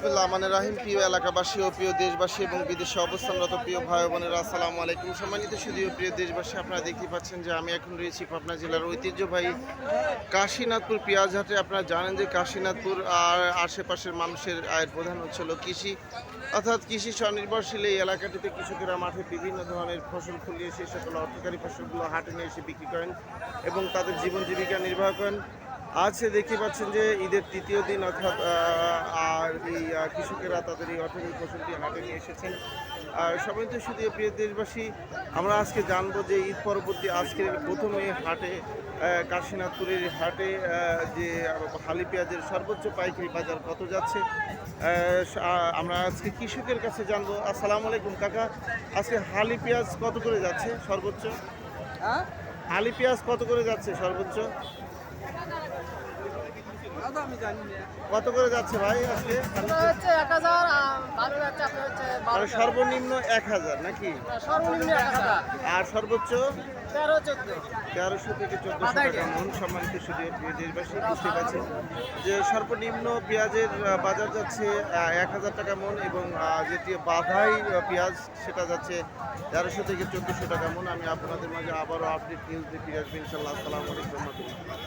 বিসমিল্লাহ মানে রাহিম। প্রিয় এলাকাবাসী ও প্রিয় দেশবাসী এবং বিদেশে অবস্থানরত প্রিয় ভাই বোনেরা, আসসালামু আলাইকুম। সম্মানিত শুধু প্রিয় দেশবাসী, আপনারা দেখতেই পাচ্ছেন যে আমি এখন রয়েছি পাবনা জেলার ঐতিহ্যবাহী কাশীনাথপুর পেঁয়াজহাটে। আপনারা জানেন যে কাশীনাথপুর আর আশেপাশের মানুষের আয়ের প্রধান হচ্ছে হলো কৃষি। অর্থাৎ কৃষি স্বনির্ভরশীল এই এলাকাটিতে কৃষকেরা মাঠে বিভিন্ন ধরনের ফসল ফলিয়ে সেই সকল অর্থকারী ফসলগুলো হাটে নিয়ে এসে বিক্রি করেন এবং তাদের জীবন জীবিকা নির্বাহ করেন। আজকে দেখতে পাচ্ছেন যে ঈদের তৃতীয় দিন, অর্থাৎ কৃষকেরা তাদের এই অর্থনৈতিক ফসলটি হাটে নিয়ে এসেছেন। আর সবাই তো শুধু প্রিয় দেশবাসী আমরা আজকে জানব যে ঈদ পরবর্তী আজকের প্রথমে হাটে আহ, কাশীনাথপুরের হাটে যে হালি পেঁয়াজের সর্বোচ্চ পাইকারি বাজার কত যাচ্ছে আমরা আজকে কৃষকের কাছে জানব। আসসালামু আলাইকুম কাকা। আজকে হালি পেঁয়াজ কত করে যাচ্ছে সর্বোচ্চ? হালি পেঁয়াজ কত করে যাচ্ছে সর্বোচ্চ? কত করে যাচ্ছে ভাই আজকে? হচ্ছে এক হাজার ভালো যাচ্ছে আপনার হচ্ছে আর সর্বনিম্ন এক হাজার নাকি? সর্বনিম্ন এক হাজার আর সর্বোচ্চ? তেরো চোদ্দ তেরোশো থেকে চোদ্দশো টাকা মন। সম্মানিত শুধু প্রিয় দেশবাসী বুঝতে পারছেন যে সর্বনিম্ন পেঁয়াজের বাজার যাচ্ছে এক হাজার টাকা মন এবং যেটি বাধাই পেঁয়াজ সেটা যাচ্ছে তেরোশো থেকে চোদ্দশো টাকা মন। আমি আপনাদের মাঝে আবারও আপডেট নিউজ দিয়ে ফিরে আসব ইনশাল্লাহ আসসালামু আলাইকুম রহমতুল্লাহ।